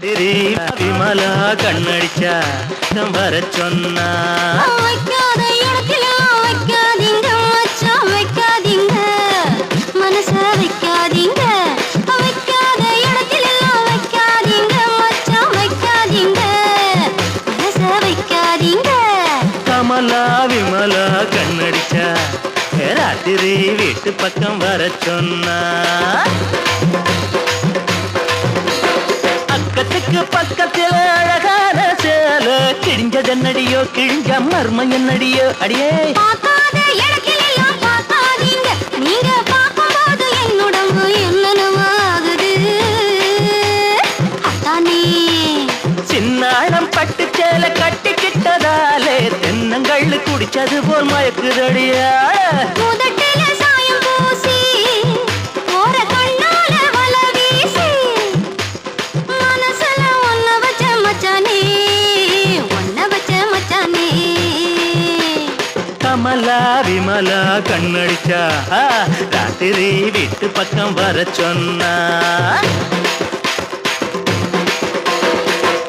திரி விமலா கண்ணடிச்சா வர சொன்னா. கமலா விமலா கண்ணடிச்சா ராத்திரி வீட்டு பக்கம் வர சொன்னா. அக்கத்துக்கு பக்கத்துல அழகான சேல. கிழிஞ்சது என்னடியோ கிழிஞ்ச மர்மம் என்னடியோ. அடியே. சின்னாளம் பட்டு சேல கட்டிக்கிட்டதாலே தென்னங்கள் குடிச்சது போல் மயக்குதடியா கமலா விமலா கண்ணடிச்சா. ராத்திரி வீட்டு பக்கம் வர சொன்னா.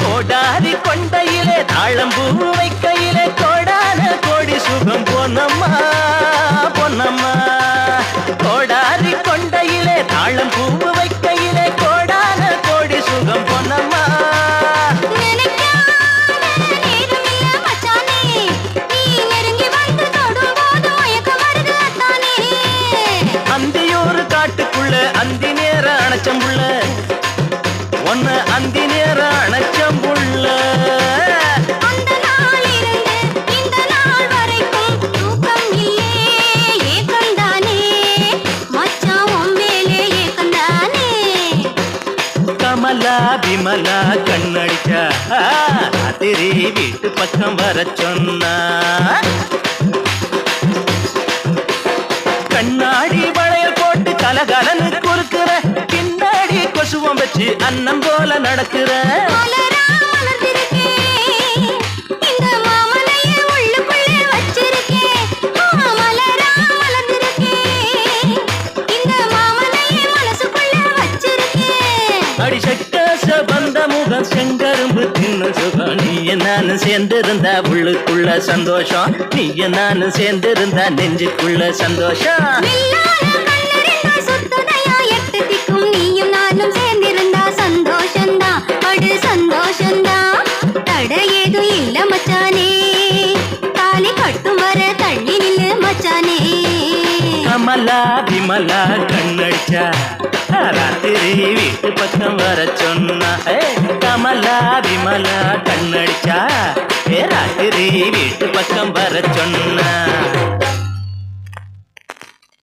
கோடாரி கொண்டையிலே தாழம்பூ வைக்கையிலே கோடான கோடி சுகம் போனம்மா. கமலா விமலா கண்ணடிச்சா. ராத்திரி வீட்டு பக்கம் வர சொன்னா. கண்ணாடி வளையல் போட்டு கலகலன்னு குறுக்குற. பின்னாடி கொசுவம் வச்சு அன்னம் போல நடக்கிற. வச்சிருக்கேன் அடி சட்டாச வந்த முகம் செங்கரும்பு தின்னு சுகம் நீ நானும் சேர்ந்திருந்தா உள்ளுக்குள்ள சந்தோஷம். நீ நானும் சேர்ந்திருந்தா நெஞ்சுக்குள்ள சந்தோஷம். நீயும் நானும் சேர்ந்திருந்தா சந்தோஷந்தான் அடு சந்தோஷந்தான் தடை ஏதும் இல்ல மச்சானே. தாலி கட்டும் வர தள்ளி நில்லு மச்சானே. கமலா விமலா கண்ணடிச்சா. ராத்திரி வீட்டு பக்கம் வர சொன்னா கமலா விமலா கண்ணடிச்சா? ராத்திரி வீட்டு பக்கம் வர சொன்னா.